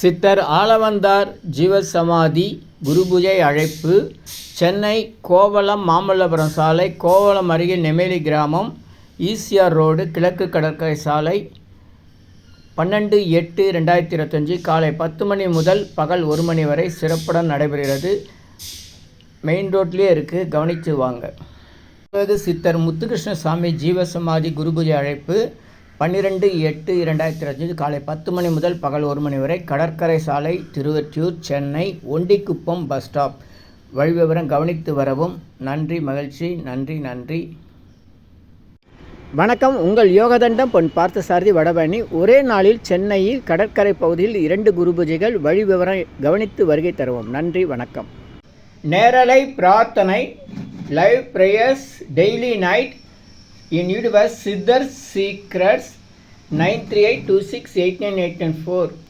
சித்தர் ஆளவந்தார் ஜீவசமாதி குருபூஜை அழைப்பு சென்னை கோவளம் மாமல்லபுரம் சாலை கோவளம் அருகே நெமேலி கிராமம் ஈசிஆர் ரோடு கிழக்கு கடற்கரை சாலை பன்னெண்டு எட்டு ரெண்டாயிரத்தி இருபத்தஞ்சி காலை பத்து மணி முதல் பகல் ஒரு மணி வரை சிறப்புடன் நடைபெறுகிறது. மெயின் ரோட்லேயே இருக்குது கவனித்து வாங்க. சித்தர் முத்துகிருஷ்ண சாமி ஜீவசமாதி குருபூஜை அழைப்பு பன்னிரெண்டு எட்டு இரண்டாயிரத்தி இருபத்தஞ்சு காலை பத்து மணி முதல் பகல் ஒரு மணி வரை கடற்கரை சாலை திருவற்றியூர் சென்னை ஒண்டிக்குப்பம் பஸ் ஸ்டாப். வழி விவரம் கவனித்து வரவும் நன்றி மகிழ்ச்சி நன்றி நன்றி. வணக்கம். உங்கள் யோகதண்டம் பொன் பார்த்தசாரதி வடபழனி. ஒரே நாளில் சென்னையில் கடற்கரை பகுதியில் இரண்டு குரு பூஜைகள் வழி விவரம் கவனித்து வருகை தருவோம். நன்றி வணக்கம். நேரலை பிரார்த்தனை live prayers daily night in universe Siddhar secrets 938268984